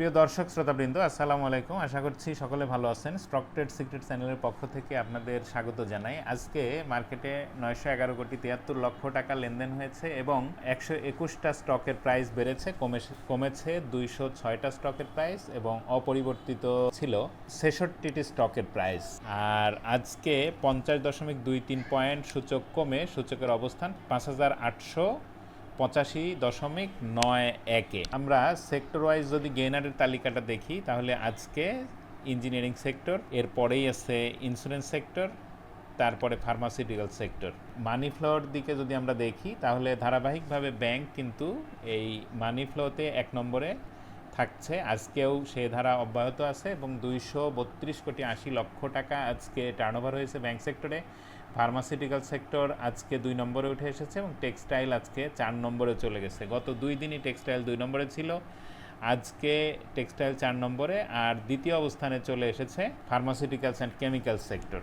প্রিয় দর্শক, শ্রোতাবৃন্দ, আসসালামু আলাইকুম। আশা করছি সকলে ভালো আছেন। স্টক ট্রেড সিক্রেট চ্যানেলের পক্ষ থেকে আপনাদের স্বাগত জানাই। আজকে মার্কেটে নয়শো এগারো কোটি তিয়াত্তর লক্ষ টাকা লেনদেন হয়েছে এবং একশো একুশটা স্টকের প্রাইস বেড়েছে কমে কমেছে দুইশো ছয়টা স্টকের প্রাইস এবং অপরিবর্তিত ছিল ছেষট্টিটি স্টকের প্রাইস আর আজকে পঞ্চাশ দশমিক দুই তিন পয়েন্ট সূচক কমে সূচকের অবস্থান পাঁচ হাজার আটশো পঁচাশি দশমিক নয় একে। আমরা সেক্টর ওয়াইজ যদি গেইনারের তালিকাটা দেখি, তাহলে আজকে ইঞ্জিনিয়ারিং সেক্টর এরপরেই আছে ইন্স্যুরেন্স সেক্টর তারপরে ফার্মাসিউটিক্যাল সেক্টর মানি ফ্লোর দিকে যদি আমরা দেখি, তাহলে ধারাবাহিকভাবে ব্যাংক কিন্তু এই মানি ফ্লোতে এক নম্বরে থাকছে। আজকেও সে ধারা অব্যাহত আছে এবং দুইশো বত্রিশ কোটি আশি লক্ষ টাকা আজকে টার্নওভার হয়েছে ব্যাংক সেক্টরে ফার্মাসিউটিক্যাল সেক্টর আজকে দুই নম্বরে উঠে এসেছে এবং টেক্সটাইল আজকে চার নম্বরে চলে গেছে। গত দুই দিনই টেক্সটাইল দুই নম্বরে ছিল। আজকে টেক্সটাইল চার নম্বরে আর দ্বিতীয় অবস্থানে চলে এসেছে ফার্মাসিউটিক্যালস অ্যান্ড কেমিক্যাল সেক্টর।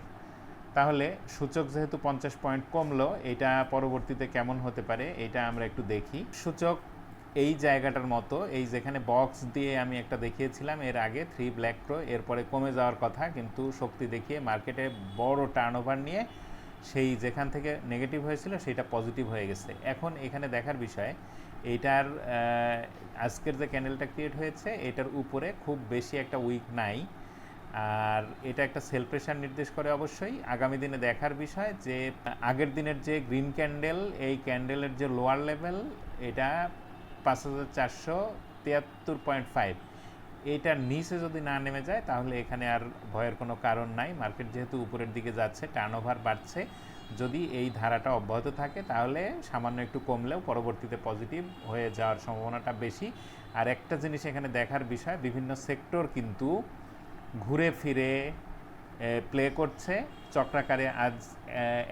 তাহলে সূচক যেহেতু পঞ্চাশ পয়েন্ট কমলো, এটা পরবর্তীতে কেমন হতে পারে এটা আমরা একটু দেখি। সূচক এই জায়গাটার মতো, এই যেখানে বক্স দিয়ে আমি একটা দেখিয়েছিলাম, এর আগে থ্রি ব্ল্যাক প্রো, এরপরে কমে যাওয়ার কথা, কিন্তু শক্তি দেখিয়ে মার্কেটে বড় টার্নওভার নিয়ে সেই যেখান থেকে নেগেটিভ হয়েছিল সেটা পজিটিভ হয়ে গেছে। এখন এখানে দেখার বিষয় এইটার আহ, আজকের যে ক্যান্ডেলটা ক্রিয়েট হয়েছে এটার উপরে খুব বেশি একটা উইক নাই। আর এটা একটা সেল প্রেশার নির্দেশ করে অবশ্যই। আগামী দিনে দেখার বিষয় যে আগের দিনের যে গ্রিন ক্যান্ডেল এই ক্যান্ডেলের যে লোয়ার লেভেল এটা পাঁচ হাজার চারশো তিয়াত্তর পয়েন্ট ফাইভ এইটার নিচে যদি না নেমে যায়, তাহলে এখানে আর ভয়ের কোনো কারণ নাই। মার্কেট যেহেতু উপরের দিকে যাচ্ছে টার্নওভার বাড়ছে। যদি এই ধারাটা অব্যাহত থাকে, তাহলে সামান্য একটু কমলেও পরবর্তীতে পজিটিভ হয়ে যাওয়ার সম্ভাবনাটা বেশি। আর একটা জিনিস এখানে দেখার বিষয়, বিভিন্ন সেক্টর কিন্তু ঘুরে ফিরে প্লে করছে। চক্রাকারে আজ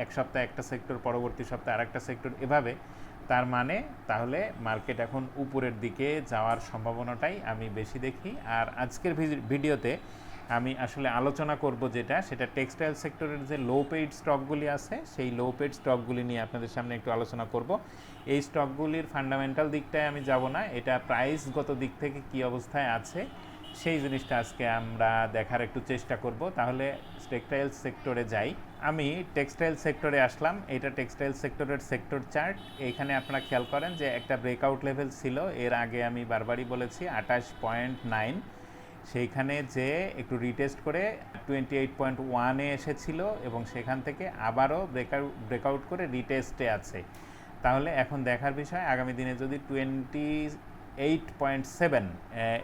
এক সপ্তাহে একটা সেক্টর পরবর্তী সপ্তাহে আরেকটা সেক্টর এভাবে তার মানে তাহলে মার্কেট এখন উপরের দিকে যাওয়ার সম্ভাবনাটাই আমি বেশি দেখি। আর আজকের ভিডিওতে আমি আসলে আলোচনা করব যেটা, সেটা টেক্সটাইল সেক্টরের যে লো পেইড স্টকগুলি আছে, সেই লো পেইড স্টকগুলি নিয়ে আপনাদের সামনে একটু আলোচনা করব। এই স্টকগুলির ফান্ডামেন্টাল দিকটায় আমি যাব না। এটা প্রাইসগত দিক থেকে কি অবস্থায় আছে সেই জিনিসটা আজকে আমরা দেখার একটু চেষ্টা করব। তাহলে টেক্সটাইল সেক্টরে যাই। আমি টেক্সটাইল সেক্টরে আসলাম। এটা টেক্সটাইল সেক্টরের সেক্টর চার্ট এখানে আপনারা খেয়াল করেন যে একটা ব্রেকআউট লেভেল ছিল। এর আগে আমি বারবারই বলেছি আঠাশ পয়েন্ট নাইন। সেইখানে যে একটু রিটেস্ট করে টোয়েন্টি এইট পয়েন্ট ওয়ানে এসেছিল এবং সেখান থেকে আবারও ব্রেকআউট ব্রেকআউট করে রিটেস্টে আছে। তাহলে এখন দেখার বিষয়, আগামী দিনে যদি টোয়েন্টি এইট পয়েন্ট সেভেন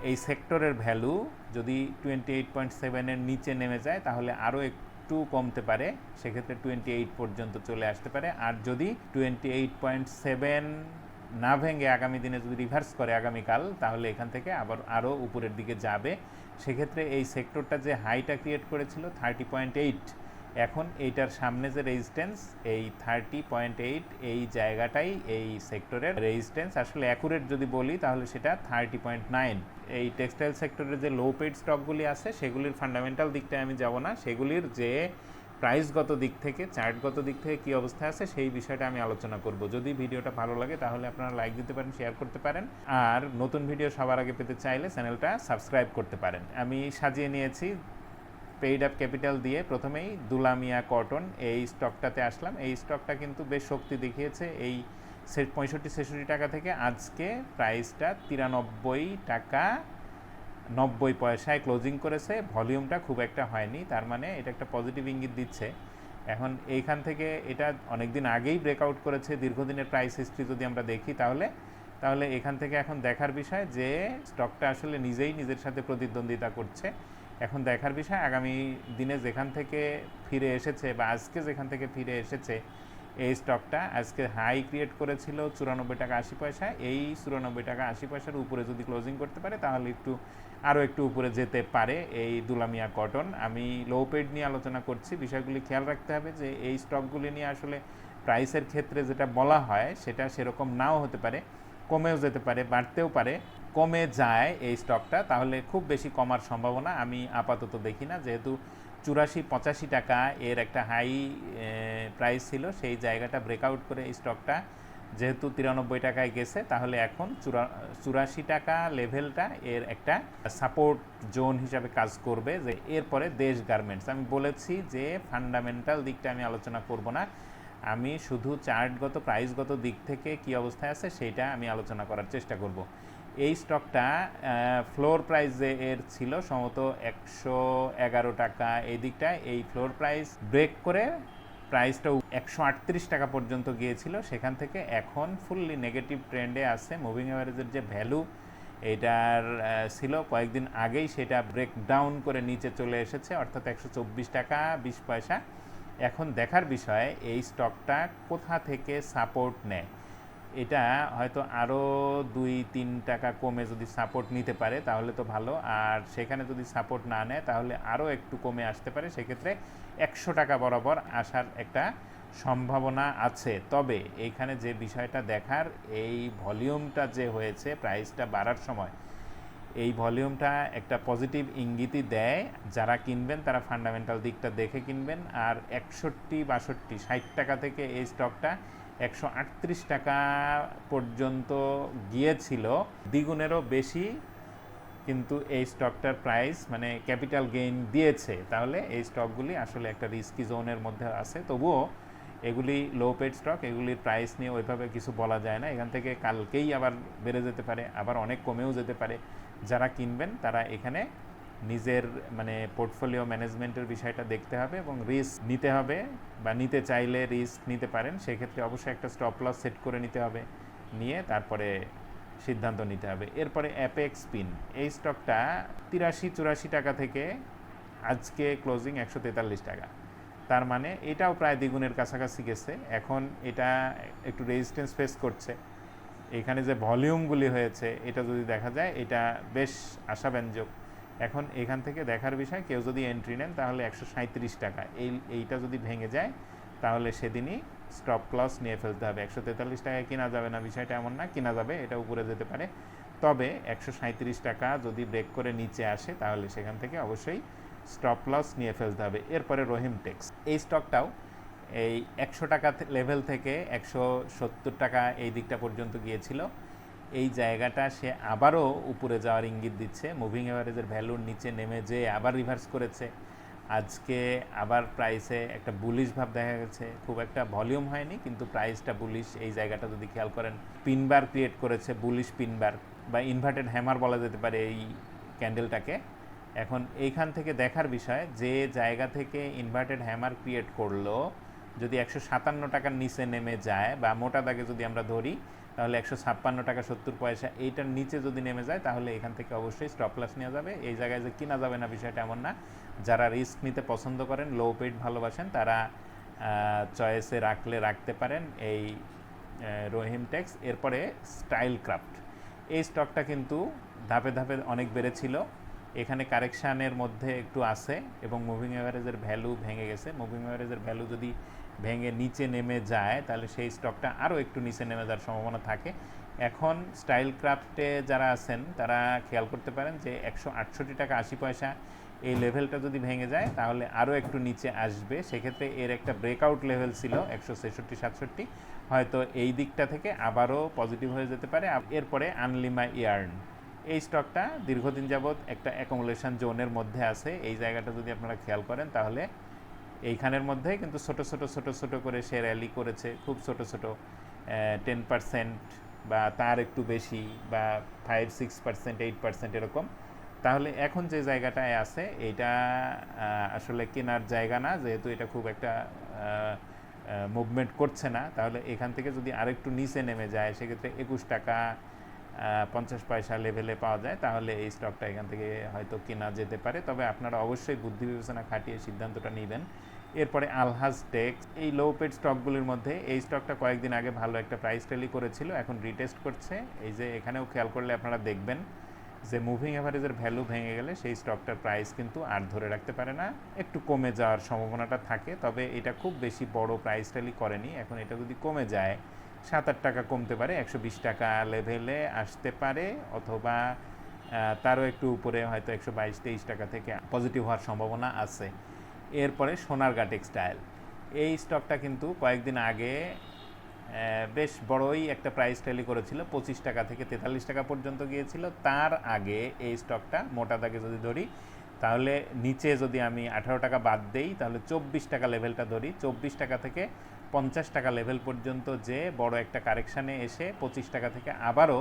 এই সেক্টরের ভ্যালু যদি টোয়েন্টি এইট পয়েন্ট সেভেনের নিচে নেমে যায়, তাহলে আরও একটু কমতে পারে। সেক্ষেত্রে টোয়েন্টি এইট পর্যন্ত চলে আসতে পারে। আর যদি টোয়েন্টি এইট পয়েন্ট সেভেন না ভেঙে আগামী দিনে যদি রিভার্স করে আগামীকাল, তাহলে এখান থেকে আবার আরও উপরের দিকে যাবে। সেক্ষেত্রে এই সেক্টরটা যে হাইটা ক্রিয়েট করেছিল থার্টি পয়েন্ট এইট এখন এইটার সামনে যে রেজিস্ট্যান্স এই থার্টি পয়েন্ট এইট এই জায়গাটাই এই সেক্টরের রেজিস্ট্যান্স আসলে অ্যাকুরেট যদি বলি, তাহলে সেটা থার্টি পয়েন্ট নাইন এই টেক্সটাইল সেক্টরের যে লো পেড স্টকগুলি আছে, সেগুলির ফান্ডামেন্টাল দিকটায় আমি যাব না। সেগুলির যে প্রাইসগত দিক থেকে চার্টগত দিক থেকে কী অবস্থা আছে, সেই বিষয়টা আমি আলোচনা করব। যদি ভিডিওটা ভালো লাগে, তাহলে আপনারা লাইক দিতে পারেন শেয়ার করতে পারেন। আর নতুন ভিডিও সবার আগে পেতে চাইলে চ্যানেলটা সাবস্ক্রাইব করতে পারেন। আমি সাজিয়ে নিয়েছি পেইড আপ ক্যাপিটাল দিয়ে প্রথমেই দুলামিয়া কটন এই স্টকটাতে আসলাম। এই স্টকটা কিন্তু বেশ শক্তি দেখিয়েছে। এই পঁয়ষট্টি, ছেষট্টি টাকা থেকে আজকে প্রাইসটা তিরানব্বই টাকা নব্বই পয়সায় ক্লোজিং করেছে। ভলিউমটা খুব একটা হয়নি। তার মানে এটা একটা পজিটিভ ইঙ্গিত দিচ্ছে। এখন এইখান থেকে এটা অনেক দিন আগেই ব্রেকআউট করেছে। দীর্ঘদিনের প্রাইস হিস্ট্রি যদি আমরা দেখি তাহলে তাহলে এখান থেকে এখন দেখার বিষয় যে স্টকটা আসলে নিজেই নিজের সাথে প্রতিদ্বন্দ্বিতা করছে। এখন দেখার বিষয়, আগামী দিনে যেখান থেকে ফিরে এসেছে বা আজকে যেখান থেকে ফিরে এসেছে এই স্টকটা আজকে হাই ক্রিয়েট করেছিল চুরানব্বই টাকা আশি পয়সা। এই চুরানব্বই টাকা আশি পয়সার উপরে যদি ক্লোজিং করতে পারে, তাহলে একটু আরও একটু উপরে যেতে পারে এই দুলামিয়া কটন আমি লো পেড নিয়ে আলোচনা করছি। বিষয়গুলি খেয়াল রাখতে হবে যে এই স্টকগুলি নিয়ে আসলে প্রাইসের ক্ষেত্রে যেটা বলা হয়, সেটা সেরকম নাও হতে পারে। কমেও যেতে পারে, বাড়তেও পারে, কমে যায় এই স্টকটা তাহলে খুব বেশি কমার সম্ভাবনা আমি আপাতত দেখি না। যেহেতু চুরাশি, পঁচাশি টাকা এর একটা হাই প্রাইস ছিল, সেই জায়গাটা ব্রেকআউট করে এই স্টকটা যেহেতু তিরানব্বই টাকায় গেছে, তাহলে এখন চুরা, চুরাশি টাকা লেভেলটা এর একটা সাপোর্ট জোন হিসাবে কাজ করবে যে এরপরে দেশ গার্মেন্টস আমি বলেছি যে ফান্ডামেন্টাল দিকটা আমি আলোচনা করব না। আমি শুধু চার্টগত, প্রাইসগত দিক থেকে কি অবস্থায় আছে সেইটা আমি আলোচনা করার চেষ্টা করব। এই স্টকটা ফ্লোর প্রাইস এর ছিল সম্ভবত একশো এগারো টাকা এই দিকটা, এই ফ্লোর প্রাইস ব্রেক করে প্রাইসটা একশো আটত্রিশ টাকা পর্যন্ত গিয়েছিল। সেখান থেকে এখন ফুললি নেগেটিভ ট্রেন্ডে আছে। মুভিং অ্যাভারেজের যে ভ্যালু এটার ছিল কয়েকদিন আগেই সেটা ব্রেক ডাউন করে নিচে চলে এসেছে। অর্থাৎ একশো চব্বিশ টাকা, বিশ পয়সা। এখন দেখার বিষয়, এই স্টকটা কোথা থেকে সাপোর্ট নেয়? এটা হয়তো আরও দুই, তিন টাকা কমে যদি সাপোর্ট নিতে পারে তাহলে তো ভালো। আর সেখানে যদি সাপোর্ট না নেয় তাহলে আরও একটু কমে আসতে পারে। সেক্ষেত্রে একশো টাকা বরাবর আসার একটা সম্ভাবনা আছে। তবে এইখানে যে বিষয়টা দেখার, এই ভলিউমটা যে হয়েছে প্রাইসটা বাড়ার সময় এই ভলিউমটা একটা পজিটিভ ইঙ্গিতই দেয়। যারা কিনবেন, তারা ফান্ডামেন্টাল দিকটা দেখে কিনবেন। আর একষট্টি বাষট্টি, ষাট টাকা থেকে এই স্টকটা একশো আটত্রিশ টাকা পর্যন্ত গিয়েছিল। দ্বিগুণেরও বেশি কিন্তু এই স্টকটার প্রাইস মানে ক্যাপিটাল গেইন দিয়েছে। তাহলে এই স্টকগুলি আসলে একটা রিস্কি জোনের মধ্যে আছে। তবুও এগুলি লো পেড স্টক এগুলির প্রাইস নিয়ে ওইভাবে কিছু বলা যায় না। এখান থেকে কালকেই আবার বেড়ে যেতে পারে, আবার অনেক কমেও যেতে পারে। যারা কিনবেন, তারা এখানে নিজের মানে পোর্টফোলিও ম্যানেজমেন্টের বিষয়টা দেখতে হবে এবং রিস্ক নিতে হবে বা নিতে চাইলে রিস্ক নিতে পারেন। সেক্ষেত্রে অবশ্যই একটা স্টপ লস সেট করে নিতে হবে, নিয়ে তারপরে সিদ্ধান্ত নিতে হবে। এরপরে অ্যাপেক্স পিন এই স্টকটা তিরাশি চুরাশি টাকা থেকে আজকে ক্লোজিং একশো তেতাল্লিশ টাকা। তার মানে এটাও প্রায় দ্বিগুণের কাছাকাছি গেছে। এখন এটা একটু রেজিস্ট্যান্স ফেস করছে। এখানে যে ভলিউমগুলি হয়েছে, এটা যদি দেখা যায়, এটা বেশ আশাব্যঞ্জক। এখন এখান থেকে দেখার বিষয়, কেউ যদি এন্ট্রি নেন, তাহলে একশো সাঁত্রিশ টাকা। এই, এইটা যদি ভেঙে যায়, তাহলে সেদিনই স্টপ লস নিয়ে ফেলতে হবে। একশো তেতাল্লিশ টাকায় কেনা যাবে না, বিষয়টা এমন না, কিনা যাবে, এটা উপরে যেতে পারে। তবে একশো সাঁত্রিশ টাকা যদি ব্রেক করে নিচে আসে, তাহলে সেখান থেকে অবশ্যই স্টপ লস নিয়ে ফেলতে হবে। এরপরে রহিম টেক্স এই স্টকটাও এই একশো টাকা লেভেল থেকে একশো সত্তর টাকা এই দিকটা পর্যন্ত গিয়েছিল। এই জায়গাটা সে আবারও উপরে যাওয়ার ইঙ্গিত দিচ্ছে। মুভিং অ্যাভারেজের ভ্যালুর নিচে নেমে যেয়ে আবার রিভার্স করেছে। আজকে আবার প্রাইসে একটা বুলিশ ভাব দেখা গেছে। খুব একটা ভলিউম হয়নি, কিন্তু প্রাইসটা বুলিশ এই জায়গাটা যদি খেয়াল করেন পিনবার ক্রিয়েট করেছে বুলিশ পিনবার বা ইনভার্টেড হ্যামার বলা যেতে পারে এই ক্যান্ডেলটাকে এখন এইখান থেকে দেখার বিষয়, যে জায়গা থেকে ইনভার্টেড হ্যামার ক্রিয়েট করল যদি একশো সাতান্ন টাকার নিচে নেমে যায় বা মোটা দাগে যদি আমরা ধরি, তাহলে একশো ছাপ্পান্ন টাকা সত্তর পয়সা এইটার নিচে যদি নেমে যায়, তাহলে এখান থেকে অবশ্যই স্টপ লস নেওয়া যাবে। এই জায়গায় যে কিনা যাবে না বিষয়টা এমন না। যারা রিস্ক নিতে পছন্দ করেন লো পেড ভালোবাসেন, তারা চয়েসে রাখলে রাখতে পারেন এই রহিম টেক্স এরপরে স্টাইল ক্রাফট এই স্টকটা কিন্তু ধাপে ধাপে অনেক বেড়েছিল। এখানে কারেকশানের মধ্যে একটু আছে এবং মুভিং অ্যাভারেজের ভ্যালু ভেঙে গেছে। মুভিং অ্যাভারেজের ভ্যালু যদি ভেঙে নিচে নেমে যায়, তাহলে সেই স্টকটা আরও একটু নিচে নেমে যাওয়ার সম্ভাবনা থাকে। এখন স্টাইল ক্রাফটে যারা আছেন, তারা খেয়াল করতে পারেন যে একশো আটষট্টি টাকা আশি পয়সা এই লেভেলটা যদি ভেঙে যায়, তাহলে আরও একটু নিচে আসবে। সেক্ষেত্রে এর একটা ব্রেকআউট লেভেল ছিল একশো ছেষট্টি, সাতষট্টি। হয়তো এই দিকটা থেকে আবারও পজিটিভ হয়ে যেতে পারে। এরপরে আনলিমা ইয়ার্ন এই স্টকটা দীর্ঘদিন যাবৎ একটা অ্যাকোমোলেশন জোনের মধ্যে আছে। এই জায়গাটা যদি আপনারা খেয়াল করেন, তাহলে এইখানের মধ্যে কিন্তু ছোট ছোট ছোট ছোট করে সে র্যালি করেছে। খুব ছোট ছোট টেন পার্সেন্ট বা তার একটু বেশি বা five six percent eight percent এরকম। তাহলে এখন যে জায়গাটায় আছে এটা আসলে কেনার জায়গা না। যেহেতু এটা খুব একটা মুভমেন্ট করছে না, তাহলে এখান থেকে যদি আরেকটু নিচে নেমে যায়, সেক্ষেত্রে একুশ টাকা পঞ্চাশ পয়সা লেভেলে পাওয়া যায়। তাহলে এই স্টকটা এখান থেকে হয়তো কেনা যেতে পারে। তবে আপনারা অবশ্যই বুদ্ধি বিবেচনা খাটিয়ে সিদ্ধান্তটা নেবেন। এরপরে আলহাজ টেক্স, এই লো পেড স্টকগুলির মধ্যে এই স্টকটা কয়েকদিন আগে ভালো একটা প্রাইস র্যালি করেছিল, এখন রিটেস্ট করছে। এই যে এখানেও খেয়াল করলে আপনারা দেখবেন যে মুভিং অ্যাভারেজের ভ্যালু ভেঙে গেলে সেই স্টকটার প্রাইস কিন্তু আর ধরে রাখতে পারে না। একটু কমে যাওয়ার সম্ভাবনাটা থাকে, তবে এটা খুব বেশি বড় প্রাইস র্যালি করেনি। এখন এটা যদি কমে যায় সাত আট টাকা কমতে পারে, একশো বিশ টাকা লেভেলে আসতে পারে, অথবা তারও একটু উপরে হয়তো একশো বাইশ, তেইশ টাকা থেকে পজিটিভ হওয়ার সম্ভাবনা আছে। এরপরে সোনারগা টেক্সটাইল এই স্টকটা কিন্তু কয়েকদিন আগে বেশ বড়ই একটা প্রাইস ট্যালি করেছিল, পঁচিশ টাকা থেকে তেতাল্লিশ টাকা পর্যন্ত গিয়েছিল। তার আগে এই স্টকটা মোটা দাগে যদি ধরি, তাহলে নিচে যদি আমি আঠারো টাকা বাদ দেই, তাহলে চব্বিশ টাকা লেভেলটা ধরি। চব্বিশ টাকা থেকে পঞ্চাশ টাকা লেভেল পর্যন্ত যে বড় একটা কারেকশানে এসে পঁচিশ টাকা থেকে আবারও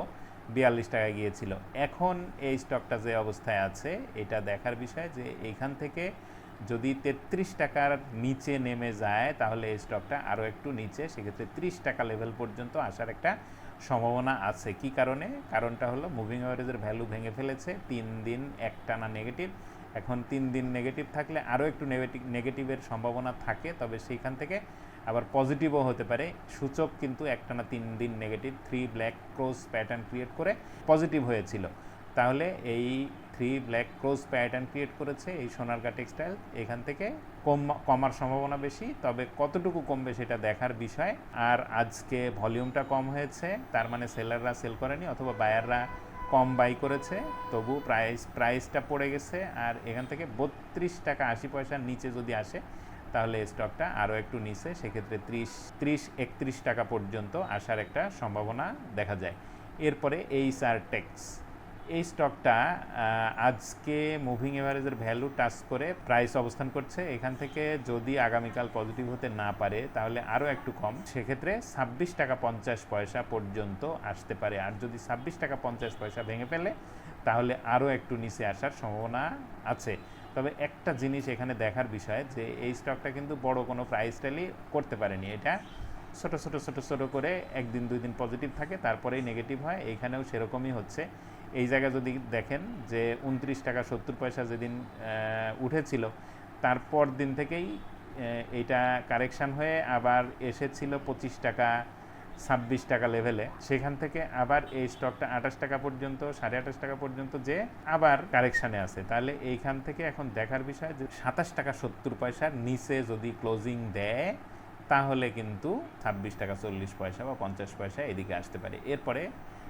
বিয়াল্লিশ টাকা গিয়েছিল। এখন এই স্টকটা যে অবস্থায় আছে, এটা দেখার বিষয় যে এইখান থেকে যদি তেত্রিশ টাকার নিচে নেমে যায়, তাহলে এই স্টকটা আরও একটু নিচে। সেক্ষেত্রে ত্রিশ টাকা লেভেল পর্যন্ত আসার একটা সম্ভাবনা আছে। কি কারণে? কারণটা হলো মুভিং অ্যাভারেজের ভ্যালু ভেঙে ফেলেছে। তিন দিন একটানা নেগেটিভ এখন তিন দিন নেগেটিভ থাকলে আরও একটু নেগেটিভ নেগেটিভের সম্ভাবনা থাকে। তবে সেইখান থেকে আবার পজিটিভও হতে পারে। সূচক কিন্তু একটানা তিন দিন negative three black crows pattern create করে পজিটিভ হয়েছিল। তাহলে এই three black crows pattern create করেছে এই সোনারগা টেক্সটাইল এখান থেকে কম, কমার সম্ভাবনা বেশি, তবে কতটুকু কমবে সেটা দেখার বিষয়। আর আজকে ভলিউমটা কম হয়েছে, তার মানে সেলাররা সেল করেনি অথবা বায়াররা কম বাই করেছে, তবু প্রাইস প্রাইসটা পড়ে গেছে। আর এখান থেকে বত্রিশ টাকা আশি পয়সার নিচে যদি আসে, তাহলে স্টকটা আরও একটু নিচে, সেক্ষেত্রে ত্রিশ ত্রিশ, একত্রিশ টাকা পর্যন্ত আসার একটা সম্ভাবনা দেখা যায়। এরপরে এইচআর টেক্স এই স্টকটা আজকে মুভিং এভারেজের ভ্যালু টাচ করে প্রাইস অবস্থান করছে। এখান থেকে যদি আগামীকাল পজিটিভ হতে না পারে, তাহলে আরও একটু কম। সেক্ষেত্রে ছাব্বিশ টাকা পঞ্চাশ পয়সা পর্যন্ত আসতে পারে। আর যদি ছাব্বিশ টাকা পঞ্চাশ পয়সা ভেঙে ফেলে, তাহলে আরও একটু নিচে আসার সম্ভাবনা আছে। তবে একটা জিনিস এখানে দেখার বিষয় যে, এই স্টকটা কিন্তু বড় কোনো প্রাইস ট্যালি করতে পারেনি। এটা ছোট ছোট ছোট ছোট করে একদিন, দুই দিন পজিটিভ থাকে, তারপরেই নেগেটিভ হয়। এইখানেও সেরকমই হচ্ছে। এই জায়গায় যদি দেখেন যে উনত্রিশ টাকা সত্তর পয়সা যেদিন উঠেছিল তারপর দিন থেকেই এটা কারেকশান হয়ে আবার এসেছিল পঁচিশ টাকা, ছাব্বিশ টাকা লেভেলে। সেখান থেকে আবার এই স্টকটা আঠাশ টাকা পর্যন্ত, সাড়ে আঠাশ টাকা পর্যন্ত যে আবার কারেকশানে আছে। তাহলে এইখান থেকে এখন দেখার বিষয় যে সাতাশ টাকা সত্তর পয়সার নিচে যদি ক্লোজিং দেয়, তাহলে কিন্তু ছাব্বিশ টাকা চল্লিশ পয়সা বা পঞ্চাশ পয়সা এদিকে আসতে পারে। এরপরে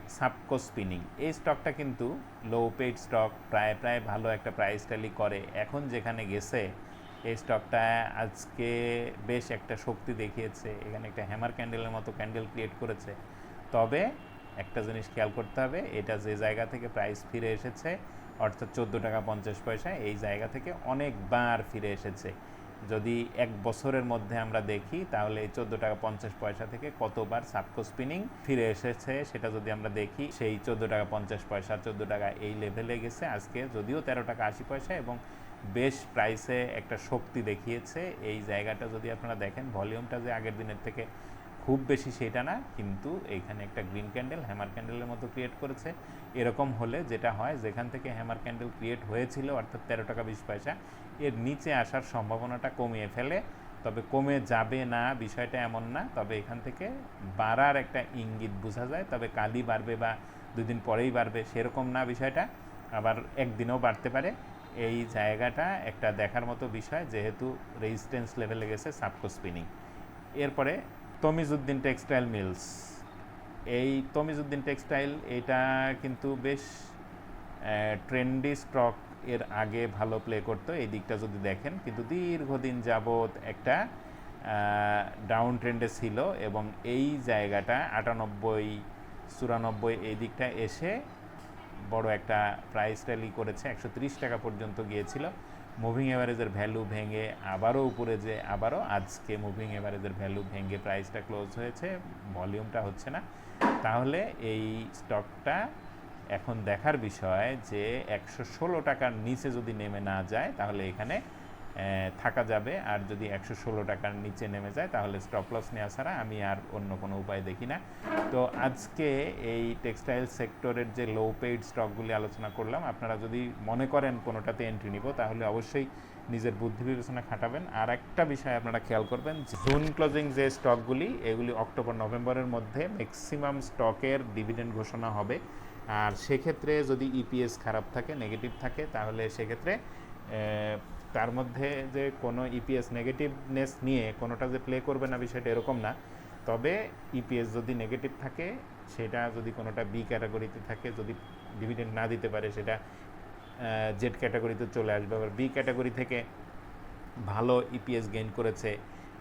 সাবকো স্পিনিং। এই স্টকটা কিন্তু লো পেড স্টক প্রায় প্রায় ভালো একটা প্রাইস ট্যালি করে। এখন যেখানে গেছে, এই স্টকটা আজকে বেশ একটা শক্তি দেখিয়েছে। এখানে একটা হ্যামার ক্যান্ডেলের মতো ক্যান্ডেল ক্রিয়েট করেছে। তবে একটা জিনিস খেয়াল করতে হবে, এটা যে জায়গা থেকে প্রাইস ফিরে এসেছে, অর্থাৎ চোদ্দ টাকা পঞ্চাশ পয়সা, এই জায়গা থেকে অনেকবার ফিরে এসেছে। যদি এক বছরের মধ্যে আমরা দেখি, তাহলে এই চোদ্দ টাকা পঞ্চাশ পয়সা থেকে কতবার সাবকো স্পিনিং ফিরে এসেছে সেটা যদি আমরা দেখি, সেই চোদ্দ টাকা পঞ্চাশ পয়সা, চোদ্দ টাকা এই লেভেলে গেছে। আজকে যদিও তেরো টাকা আশি পয়সা এবং বেশ প্রাইসে একটা শক্তি দেখিয়েছে। এই জায়গাটা যদি আপনারা দেখেন ভলিউমটা যে আগের দিনের থেকে খুব বেশি সেটা না, কিন্তু এইখানে একটা গ্রিন ক্যান্ডেল হ্যামার ক্যান্ডেলের মতো ক্রিয়েট করেছে। এরকম হলে যেটা হয়, যেখান থেকে হ্যামার ক্যান্ডেল ক্রিয়েট হয়েছিল, অর্থাৎ তেরো টাকা বিশ পয়সা, এর নিচে আসার সম্ভাবনাটা কমিয়ে ফেলে। তবে কমে যাবে না, বিষয়টা এমন না। তবে এখান থেকে বাড়ার একটা ইঙ্গিত বোঝা যায়। তবে কালই বাড়বে বা দুদিন পরেই বাড়বে, সেরকম না বিষয়টা। আবার একদিনও বাড়তে পারে। এই জায়গাটা একটা দেখার মতো বিষয়, যেহেতু রেজিস্ট্যান্স লেভেলে গেছে সাবকো স্পিনিং এরপরে তমিজুদ্দিন টেক্সটাইল মিলস। এই তমিজুদ্দিন টেক্সটাইল, এটা কিন্তু বেশ ট্রেন্ডি স্টক এর আগে ভালো প্লে করতো, এই দিকটা যদি দেখেন। কিন্তু দীর্ঘদিন যাবৎ একটা ডাউন ট্রেন্ডে ছিল এবং এই জায়গাটা আটানব্বই, চুরানব্বই এই দিকটা এসে বড় একটা প্রাইস র্যালি করেছে, একশো টাকা পর্যন্ত গিয়েছিল। মুভিং অ্যাভারেজের ভ্যালু ভেঙে আবারও উপরে যে, আবারও আজকে মুভিং অ্যাভারেজের ভ্যালু ভেঙে প্রাইসটা ক্লোজ হয়েছে ভলিউমটা হচ্ছে না। তাহলে এই স্টকটা এখন দেখার বিষয় যে একশো ষোলো টাকার নিচে যদি নেমে না যায়, তাহলে এখানে থাকা যাবে। আর যদি একশো ষোলো টাকার নিচে নেমে যায়, তাহলে স্টপ লস নেওয়া ছাড়া আমি আর অন্য কোনো উপায় দেখি না। তো আজকে এই টেক্সটাইল সেক্টরের যে লো পেইড স্টকগুলি আলোচনা করলাম, আপনারা যদি মনে করেন কোনোটাতে এন্ট্রি নিব, তাহলে অবশ্যই নিজের বুদ্ধি বিবেচনা খাটাবেন। আর একটা বিষয় আপনারা খেয়াল করবেন জুন ক্লোজিং যে স্টকগুলি এগুলি অক্টোবর নভেম্বরের মধ্যে ম্যাক্সিমাম স্টকের ডিভিডেন্ড ঘোষণা হবে। আর সেক্ষেত্রে যদি ইপিএস খারাপ থাকে নেগেটিভ থাকে, তাহলে সেক্ষেত্রে তার মধ্যে যে কোনো ইপিএস নেগেটিভনেস নিয়ে কোনোটা যে প্লে করবে না বিষয়টা এরকম না। তবে ইপিএস যদি নেগেটিভ থাকে, সেটা যদি কোনোটা বি ক্যাটাগরিতে থাকে, যদি ডিভিডেন্ড না দিতে পারে, সেটা জেড ক্যাটাগরিতে চলে আসবে। আবার বি ক্যাটাগরি থেকে ভালো ইপিএস গেইন করেছে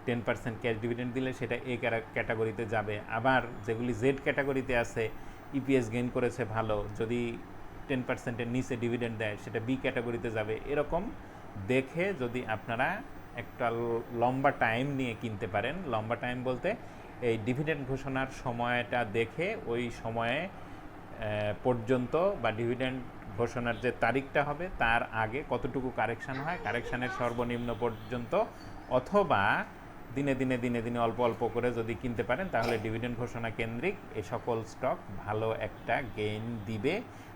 টেন পার্সেন্ট ক্যাশ ডিভিডেন্ড দিলে সেটা এ ক্যাটাগরিতে যাবে। আবার যেগুলি জেড ক্যাটাগরিতে আছে ইপিএস গেইন করেছে ভালো, যদি টেন পার্সেন্টের নিচে ডিভিডেন্ড দেয়, সেটা বি ক্যাটাগরিতে যাবে। এরকম দেখে যদি আপনারা একটা লম্বা টাইম নিয়ে কিনতে পারেন, লম্বা টাইম বলতে এই ডিভিডেন্ড ঘোষণার সময়টা দেখে ওই সময়ে পর্যন্ত বা ডিভিডেন্ড ঘোষণার যে তারিখটা হবে তার আগে কতটুকু কারেকশান হয় কারেকশানের সর্বনিম্ন পর্যন্ত অথবা দিনে দিনে দিনে দিনে অল্প অল্প করে যদি কিনতে পারেন, তাহলে ডিভিডেন্ড ঘোষণা কেন্দ্রিক এই সকল স্টক ভালো একটা গেইন দিবে।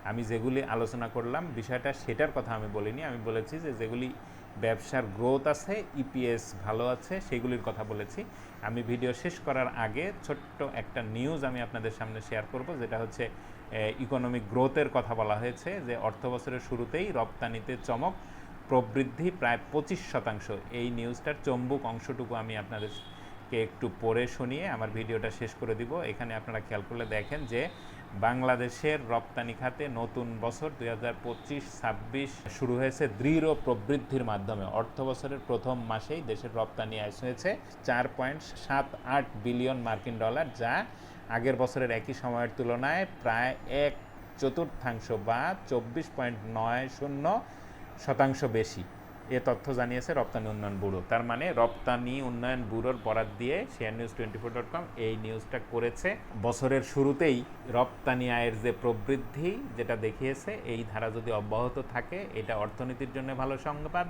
আমি যেগুলি আলোচনা করলাম, বিষয়টা সেটার কথা আমি বলিনি। আমি বলেছি যে যেগুলি ব্যবসার গ্রোথ আছে ইপিএস ভালো আছে, সেগুলির কথা বলেছি। আমি ভিডিও শেষ করার আগে ছোট্ট একটা নিউজ আমি আপনাদের সামনে শেয়ার করব, যেটা হচ্ছে ইকোনমিক গ্রোথের কথা বলা হয়েছে, যে অর্থবছরের শুরুতেই রপ্তানিতে চমক প্রবৃদ্ধি প্রায় পঁচিশ শতাংশ। এই নিউজটার চম্বুক অংশটুকু আমি আপনাদেরকে একটু পড়ে শুনিয়ে আমার ভিডিওটা শেষ করে দিব। এখানে আপনারা খেয়াল করলে দেখেন যে বাংলাদেশের রপ্তানি খাতে নতুন বছর দুই হাজার পঁচিশ, ছাব্বিশ শুরু হয়েছে দৃঢ় প্রবৃদ্ধির মাধ্যমে। অর্থ বছরের প্রথম মাসেই দেশের রপ্তানি আয় হয়েছে চার পয়েন্ট সাত আট বিলিয়ন মার্কিন ডলার, যা আগের বছরের একই সময়ের তুলনায় প্রায় এক চতুর্থাংশ বা চব্বিশ পয়েন্ট নয় শূন্য শতাংশ বেশি। এ তথ্য জানিয়েছে রপ্তানি উন্নয়ন ব্যুরো। তার মানে রপ্তানি উন্নয়ন ব্যুরোর বরাদ দিয়ে share news twenty four dot com এই নিউজটা করেছে। বছরের শুরুতেই রপ্তানি আয়ের যে প্রবৃদ্ধি যেটা দেখিয়েছে, এই ধারা যদি অব্যাহত থাকে, এটা অর্থনীতির জন্য ভালো সংবাদ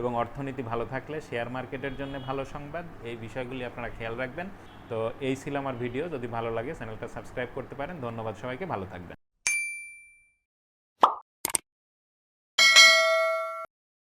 এবং অর্থনীতি ভালো থাকলে শেয়ার মার্কেটের জন্য ভালো সংবাদ। এই বিষয়গুলি আপনারা খেয়াল রাখবেন। তো এই ছিল আমার ভিডিও। যদি ভালো লাগে চ্যানেলটা সাবস্ক্রাইব করতে পারেন। ধন্যবাদ সবাইকে। ভালো থাকবেন।